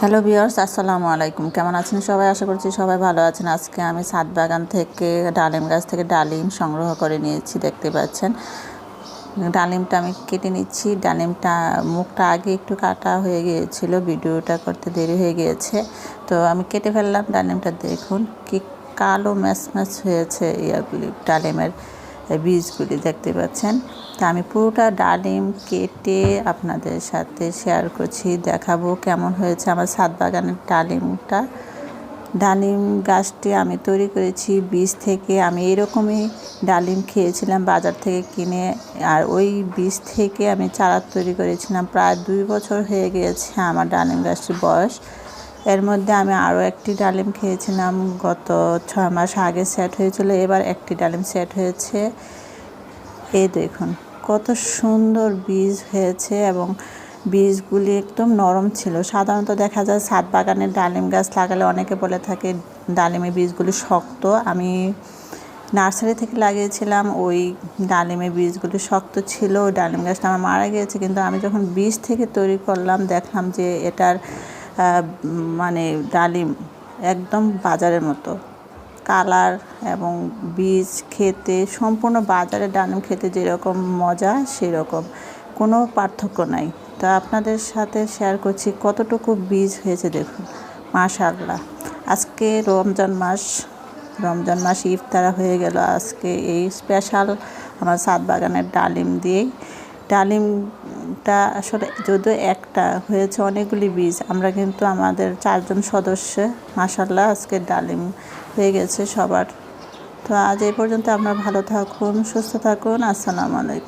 Hello viewers আসসালামু আলাইকুম। কেমন আছেন সবাই? আশা করছি সবাই ভালো আছেন। আজকে আমি সাত বাগান থেকে ডালিম গাছ থেকে ডালিম সংগ্রহ করে নিয়েছি, দেখতে পাচ্ছেন। ডালিমটা আমি কেটে নিচ্ছি। ডালিমটা, মুখটা আগে একটু কাটা হয়ে গিয়েছিল, ভিডিওটা করতে দেরি হয়ে গিয়েছে। তো আমি কেটে ফেললাম। ডালিমটা দেখুন, কি কালো ম্যাচ ম্যাচ হয়েছে ইয়াগুলি ডালিমের। বীজগুলি দেখতে পাচ্ছেন। তা আমি পুরোটা ডালিম কেটে আপনাদের সাথে শেয়ার করছি, দেখাবো কেমন হয়েছে আমার ছাদ বাগানের ডালিমটা। ডালিম গাছটি আমি তৈরি করেছি বীজ থেকে, আমি এরকমই ডালিম খেয়েছিলাম বাজার থেকে কিনে, আর ওই বীজ থেকে আমি চারা তৈরি করেছিলাম। প্রায় দুই বছর হয়ে গিয়েছে আমার ডালিম গাছটির বয়স। এর মধ্যে আমি আরও একটি ডালিম খেয়েছিলাম, গত ছ মাস আগে সেট হয়েছিল, এবার একটি ডালিম সেট হয়েছে। এই দেখুন, কত সুন্দর বীজ হয়েছে এবং বীজগুলি একদম নরম ছিল। সাধারণত দেখা যায় ছাদ বাগানের ডালিম গাছ লাগালে অনেকে বলে থাকে ডালিমের বীজগুলি শক্ত। আমি নার্সারি থেকে লাগিয়েছিলাম, ওই ডালিমের বীজগুলি শক্ত ছিল ডালিম গাছটা আমার মারা গিয়েছে। কিন্তু আমি যখন বীজ থেকে তৈরি করলাম, দেখলাম যে এটার মানে ডালিম একদম বাজারের মতো। কালার এবং বীজ খেতে, সম্পূর্ণ বাজারের ডালিম খেতে যেরকম মজা, সেরকম। কোনো পার্থক্য নাই। তা আপনাদের সাথে শেয়ার করছি কতটুকু বীজ হয়েছে দেখুন। মাশাল্লাহ আজকে রমজান মাস। রমজান মাস ইফতারা হয়ে গেল। আজকে এই স্পেশাল আমার সাত বাগানের ডালিম দিয়েই। ডালিমটা আসলে যদিও একটা, হয়েছে অনেকগুলি বীজ। আমরা কিন্তু আমাদের চারজন সদস্য মাসাল্লাহ আজকে ডালিম হয়ে গেছে সবার। তো আজ এই পর্যন্ত আপনারা ভালো থাকুন, সুস্থ থাকুন। আসসালামু আলাইকুম।